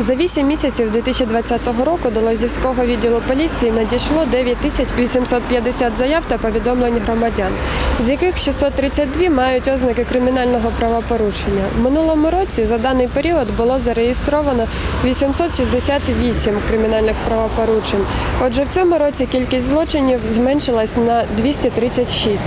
За 8 місяців 2020 року до Лозівського відділу поліції надійшло 9850 заяв та повідомлень громадян, з яких 632 мають ознаки кримінального правопорушення. В минулому році за даний період було зареєстровано 868 кримінальних правопорушень. Отже, в цьому році кількість злочинів зменшилась на 236.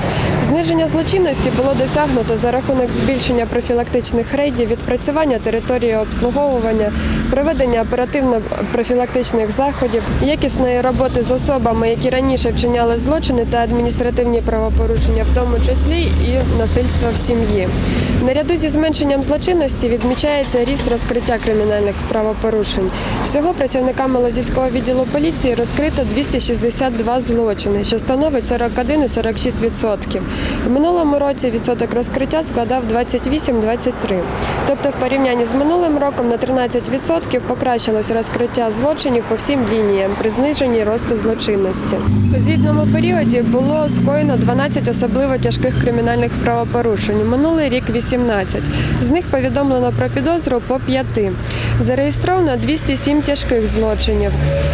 Зниження злочинності було досягнуто за рахунок збільшення профілактичних рейдів, відпрацювання території обслуговування, проведення оперативно-профілактичних заходів, якісної роботи з особами, які раніше вчиняли злочини та адміністративні правопорушення, в тому числі і насильство в сім'ї. Наряду зі зменшенням злочинності відмічається ріст розкриття кримінальних правопорушень. Всього працівниками Лозівського відділу поліції розкрито 262 злочини, що становить 41,46%. В минулому році відсоток розкриття складав 28-23. Тобто в порівнянні з минулим роком на 13% покращилось розкриття злочинів по всім лініям при зниженні росту злочинності. У звітному періоді було скоєно 12 особливо тяжких кримінальних правопорушень. Минулий рік 18. З них повідомлено про підозру по 5. Зареєстровано 207 тяжких злочинів.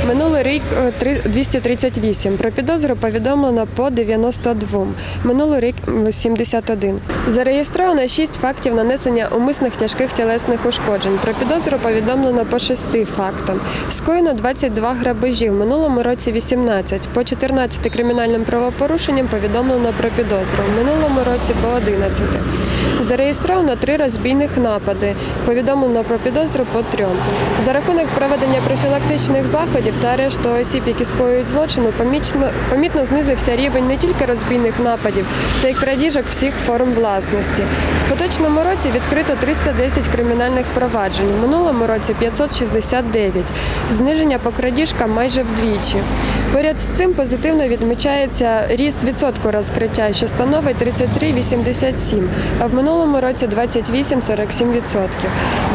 Минулий рік е, 238. Про підозру повідомлено по 92. Минулий рік 71. Зареєстровано 6 фактів нанесення умисних тяжких тілесних ушкоджень. Про підозру повідомлено по 6 фактам. Скоєно 22 грабежі. В минулому році 18. По 14 кримінальним правопорушенням повідомлено про підозру. В минулому році по 11. Зареєстровано три розбійних напади. Повідомлено про підозру по трьом. За рахунок проведення профілактичних заходів та арешту осіб, які скоюють злочину, помітно знизився рівень не тільки розбійних нападів, та й крадіжок всіх форм власності. В поточному році відкрито 310 кримінальних проваджень, в минулому році 569. Зниження по крадіжкам майже вдвічі. Поряд з цим позитивно відмічається ріст відсотку розкриття, що становить 33,87, а в минулому році 28,47%.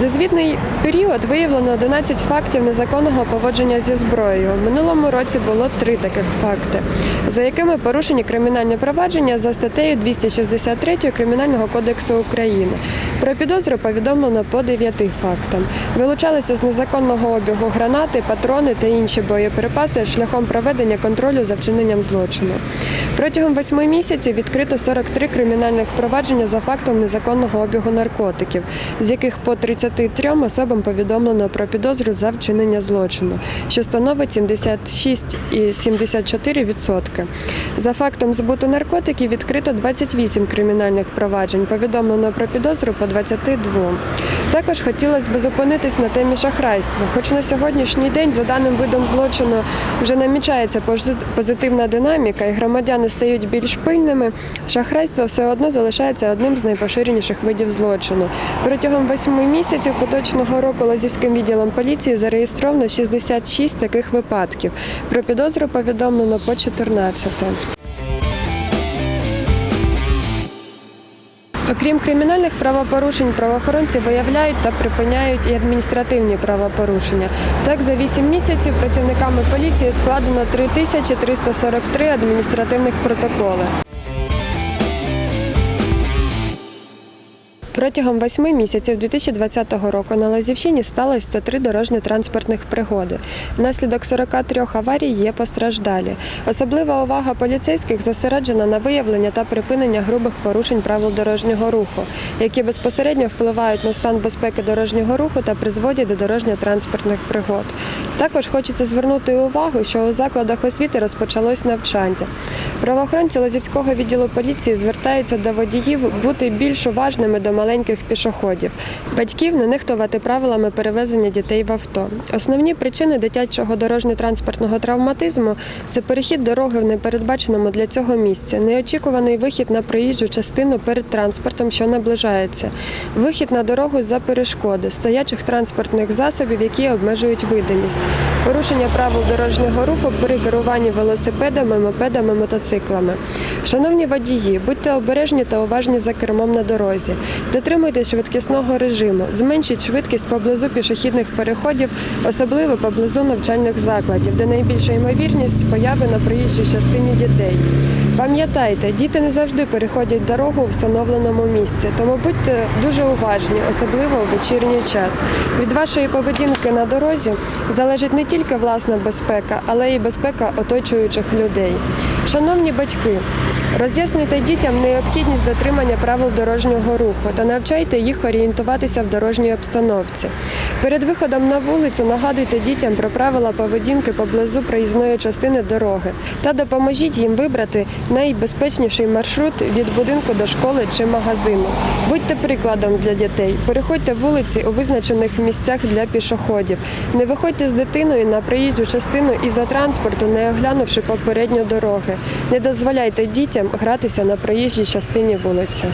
За звітний період виявлено 11 фактів незаконного поводження зі зброєю. В минулому році було три таких факти, за якими порушені кримінальні провадження за статтею 263 Кримінального кодексу України. Про підозру повідомлено по 9 фактам. Вилучалися з незаконного обігу гранати, патрони та інші боєприпаси шляхом проведення контролю за вчиненням злочину. Протягом восьми місяців відкрито 43 кримінальних провадження за фактом незаконного обігу наркотиків, з яких по 33 особам повідомлено про підозру за вчинення злочину, що становить 76,74%. За фактом збуту наркотиків відкрито 28 кримінальних проваджень, повідомлено про підозру по 22. Також хотілося б зупинитись на темі шахрайства. Хоч на сьогоднішній день за даним видом злочину вже намічається пози- позитивна динаміка і громадяни стають більш пильними, шахрайство все одно залишається одним з найпоширеніших видів злочину. Протягом восьми місяців поточного року Лазівським відділом поліції зареєстровано 66 таких випадків. Про підозру повідомлено по 14. Окрім кримінальних правопорушень, правоохоронці виявляють та припиняють і адміністративні правопорушення. Так, за 8 місяців працівниками поліції складено 3343 адміністративних протоколи. Протягом восьми місяців 2020 року на Лазівщині сталося 103 дорожньо-транспортних пригоди. Внаслідок 43 аварій є постраждалі. Особлива увага поліцейських зосереджена на виявлення та припинення грубих порушень правил дорожнього руху, які безпосередньо впливають на стан безпеки дорожнього руху та призводять до дорожньо-транспортних пригод. Також хочеться звернути увагу, що у закладах освіти розпочалось навчання. Правоохоронці Лозівського відділу поліції звертаються до водіїв бути більш уважними до маленьких пішоходів, батьків не нехтувати правилами перевезення дітей в авто. Основні причини дитячого дорожньо-транспортного травматизму це перехід дороги в непередбаченому для цього місці, неочікуваний вихід на проїжджу частину перед транспортом, що наближається, вихід на дорогу за перешкоди, стоячих транспортних засобів, які обмежують видимість, порушення правил дорожнього руху при керуванні велосипедами, мопедами, мотоциклами. Шановні водії, будьте обережні та уважні за кермом на дорозі. Дотримуйтесь швидкісного режиму, зменшіть швидкість поблизу пішохідних переходів, особливо поблизу навчальних закладів, де найбільша ймовірність появи на проїжджій частині дітей. Пам'ятайте, діти не завжди переходять дорогу у встановленому місці, тому будьте дуже уважні, особливо у вечірній час. Від вашої поведінки на дорозі залежить не тільки власна безпека, але й безпека оточуючих людей. Шановні батьки, роз'яснюйте дітям необхідність дотримання правил дорожнього руху та навчайте їх орієнтуватися в дорожній обстановці. Перед виходом на вулицю нагадуйте дітям про правила поведінки поблизу проїзної частини дороги та допоможіть їм вибрати найбезпечніший маршрут від будинку до школи чи магазину. Будьте прикладом для дітей. Переходьте вулиці у визначених місцях для пішоходів. Не виходьте з дитиною на проїжджу частину із-за транспорту, не оглянувши попередньо дороги. Не дозволяйте дітям гратися на проїжджій частині вулиці.